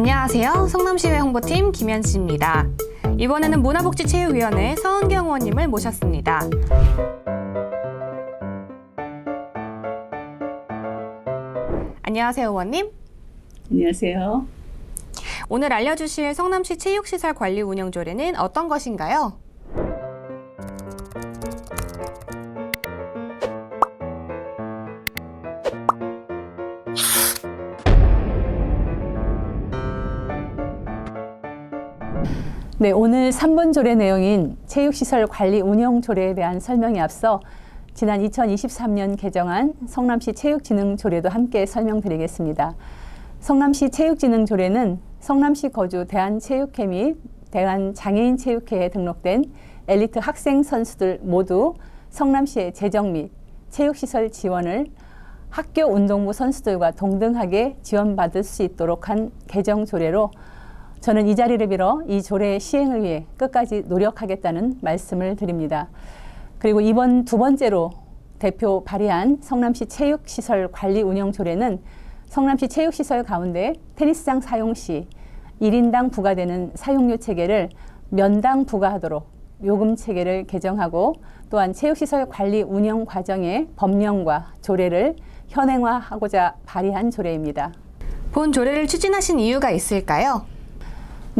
안녕하세요. 성남시회 홍보팀 김현씨입니다. 이번에는 문화복지체육위원회 서은경 의원님을 모셨습니다. 안녕하세요, 의원님. 안녕하세요. 오늘 알려주실 성남시 체육시설 관리 운영 조례는 어떤 것인가요? 네, 오늘 3번 조례 내용인 체육시설 관리 운영 조례에 대한 설명에 앞서 지난 2023년 개정한 성남시 체육진흥 조례도 함께 설명드리겠습니다. 성남시 체육진흥 조례는 성남시 거주 대한체육회 및 대한장애인체육회에 등록된 엘리트 학생 선수들 모두 성남시의 재정 및 체육시설 지원을 학교 운동부 선수들과 동등하게 지원받을 수 있도록 한 개정 조례로 저는 이 자리를 빌어 이 조례의 시행을 위해 끝까지 노력하겠다는 말씀을 드립니다. 그리고 이번 두 번째로 대표 발의한 성남시 체육시설 관리 운영 조례는 성남시 체육시설 가운데 테니스장 사용 시 1인당 부과되는 사용료 체계를 면당 부과하도록 요금 체계를 개정하고 또한 체육시설 관리 운영 과정의 법령과 조례를 현행화하고자 발의한 조례입니다. 본 조례를 추진하신 이유가 있을까요?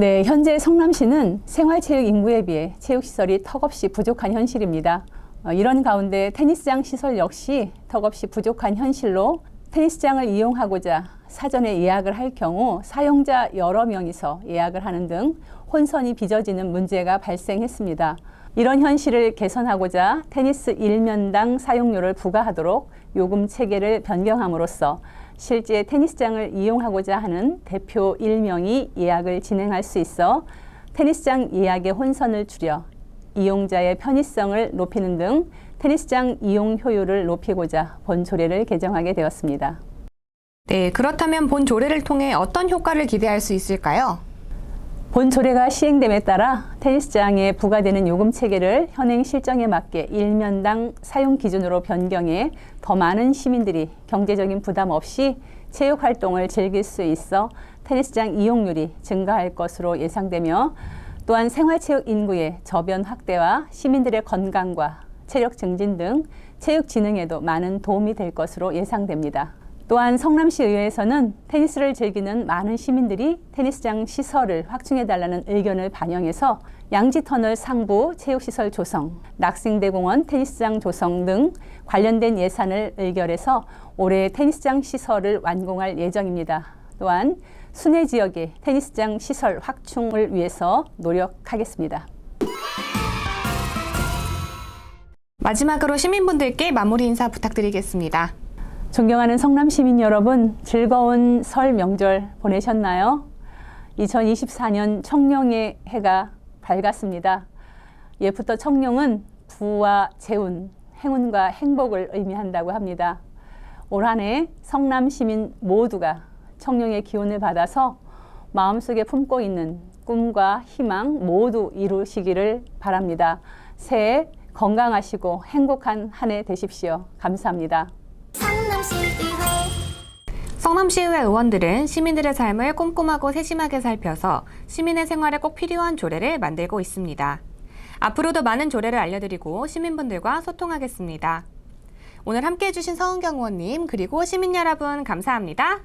네, 현재 성남시는 생활체육 인구에 비해 체육시설이 턱없이 부족한 현실입니다. 어, 이런 가운데 테니스장 시설 역시 턱없이 부족한 현실로 테니스장을 이용하고자 사전에 예약을 할 경우 사용자 여러 명이서 예약을 하는 등 혼선이 빚어지는 문제가 발생했습니다. 이런 현실을 개선하고자 테니스 일면당 사용료를 부과하도록 요금 체계를 변경함으로써 실제 테니스장을 이용하고자 하는 대표 1명이 예약을 진행할 수 있어 테니스장 예약의 혼선을 줄여 이용자의 편의성을 높이는 등 테니스장 이용 효율을 높이고자 본 조례를 개정하게 되었습니다. 네, 그렇다면 본 조례를 통해 어떤 효과를 기대할 수 있을까요? 본 조례가 시행됨에 따라 테니스장에 부과되는 요금 체계를 현행 실정에 맞게 일면당 사용 기준으로 변경해 더 많은 시민들이 경제적인 부담 없이 체육 활동을 즐길 수 있어 테니스장 이용률이 증가할 것으로 예상되며 또한 생활체육 인구의 저변 확대와 시민들의 건강과 체력 증진 등 체육 진흥에도 많은 도움이 될 것으로 예상됩니다. 또한 성남시 의회에서는 테니스를 즐기는 많은 시민들이 테니스장 시설을 확충해 달라는 의견을 반영해서 양지터널 상부 체육시설 조성, 낙생대공원 테니스장 조성 등 관련된 예산을 의결해서 올해 테니스장 시설을 완공할 예정입니다. 또한 순회 지역의 테니스장 시설 확충을 위해서 노력하겠습니다. 마지막으로 시민분들께 마무리 인사 부탁드리겠습니다. 존경하는 성남 시민 여러분, 즐거운 설 명절 보내셨나요? 2024년 청룡의 해가 밝았습니다. 예부터 청룡은 부와 재운, 행운과 행복을 의미한다고 합니다. 올 한 해 성남 시민 모두가 청룡의 기운을 받아서 마음속에 품고 있는 꿈과 희망 모두 이루시기를 바랍니다. 새해 건강하시고 행복한 한 해 되십시오. 감사합니다. 성남시의회 의원들은 시민들의 삶을 꼼꼼하고 세심하게 살펴서 시민의 생활에 꼭 필요한 조례를 만들고 있습니다. 앞으로도 많은 조례를 알려드리고 시민분들과 소통하겠습니다. 오늘 함께 해주신 서은경 의원님 그리고 시민 여러분 감사합니다.